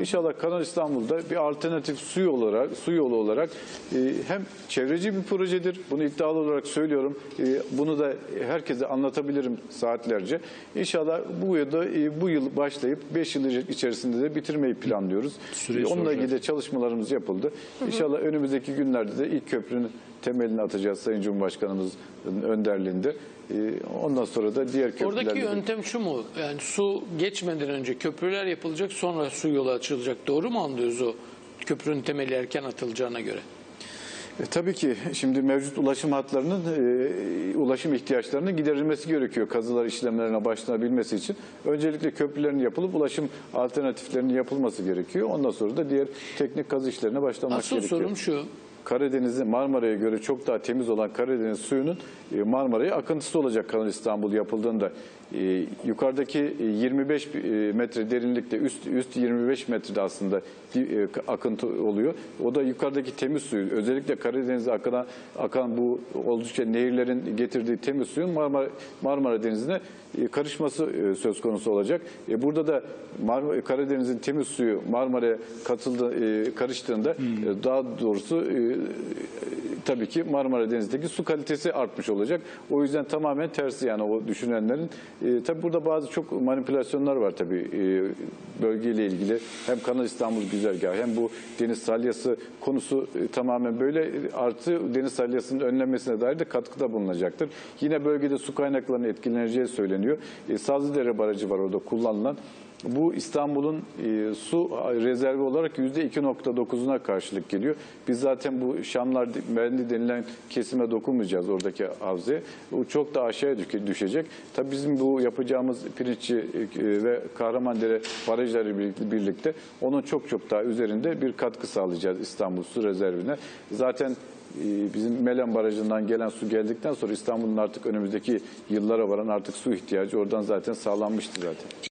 İnşallah Kanal İstanbul'da bir alternatif su yolu olarak, su yolu olarak e, hem çevreci bir projedir. Bunu iddialı olarak söylüyorum. E, bunu da herkese anlatabilirim saatlerce. İnşallah bu yılda e, bu yıl başlayıp 5 yıl içerisinde de bitirmeyi planlıyoruz. Süreyi Onunla soracağız. ilgili de çalışmalarımız yapıldı. İnşallah önümüzdeki günlerde de ilk köprünün temelini atacağız Sayın Cumhurbaşkanımızın önderliğinde. E, Ondan sonra da diğer köprülerle... Oradaki yöntem şu mu? Yani su geçmeden önce köprüler yapılacak sonra su yolu açılacak. Doğru mu anlıyoruz o köprünün temeli erken atılacağına göre? E, tabii ki şimdi mevcut ulaşım hatlarının e, ulaşım ihtiyaçlarının giderilmesi gerekiyor kazılar işlemlerine başlanabilmesi için. Öncelikle köprülerin yapılıp ulaşım alternatiflerinin yapılması gerekiyor. Ondan sonra da diğer teknik kazı işlerine başlamak Asıl gerekiyor. sorum şu. Karadeniz'de Marmara'ya göre çok daha temiz olan Karadeniz suyunun e, Marmara'ya akıntısı olacak Kanal İstanbul yapıldığında. E, Yukarıdaki e, 25 e, metre derinlikte üst üst 25 metrede aslında akıntı oluyor. O da yukarıdaki temiz suyu özellikle Karadeniz'e akan, akan bu oldukça nehirlerin getirdiği temiz suyun Marmara, Marmara Denizi'ne karışması söz konusu olacak. Burada da Karadeniz'in temiz suyu Marmara'ya katıldı, e, karıştığında e, daha doğrusu tabii ki Marmara Denizi'ndeki su kalitesi artmış olacak. O yüzden tamamen tersi yani o düşünenlerin. E, tabii burada bazı çok manipülasyonlar var tabii e, bölgeyle ilgili. Hem Kanal İstanbul güzergahı hem bu deniz salyası konusu e, tamamen böyle artı deniz salyasının önlenmesine dair de katkıda bulunacaktır. Yine bölgede su kaynaklarının etkileneceği söyleniyor. E, Sazlıdere Barajı var orada kullanılan. Bu İstanbul'un e, su rezervi olarak %2.9'una karşılık geliyor. Biz zaten bu Şamlar Merendi denilen kesime dokunmayacağız oradaki havzaya. O çok da aşağıya düş- düşecek. Tabii bizim bu yapacağımız Pirinççi e, ve Kahramandere barajları birlikte- birlikte onun çok çok daha üzerinde bir katkı sağlayacağız İstanbul su rezervine. Zaten e, bizim Melen Barajı'ndan gelen su geldikten sonra İstanbul'un artık önümüzdeki yıllara varan artık su ihtiyacı oradan zaten sağlanmıştı zaten.